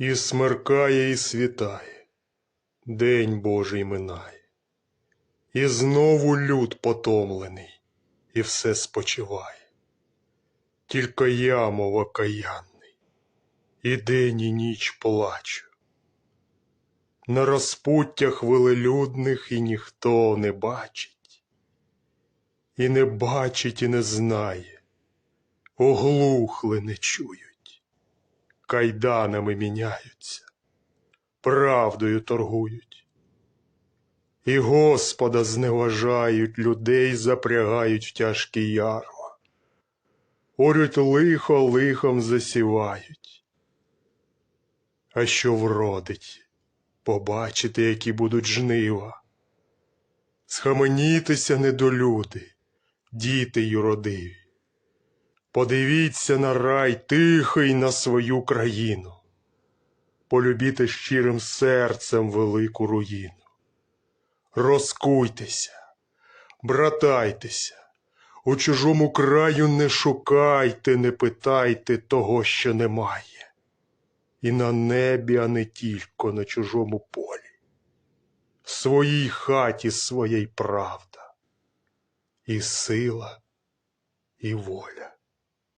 І смеркає, і світає, День Божий минає, і знову люд потомлений, і все спочиває. Тільки я, мов окаянний, і день, і ніч плачу. На розпуттях велелюдних і ніхто не бачить, і не бачить, і не знає, оглухли не чують, кайданами міняються, правдою торгують, і Господа зневажають, людей запрягають в тяжкі ярма, орють лихо лихом засівають. А що вродить? побачити, які будуть жнива. Схаменітеся, недолюди, діти юродиві. Подивіться на рай тихий на свою країну. Полюбіте щирим серцем велику руїну. Розкуйтеся, братайтеся, у чужому краю не шукайте, не питайте того, що немає і на небі, а не тільки на чужому полі. В своїй хаті своєї правда, і сила, і воля.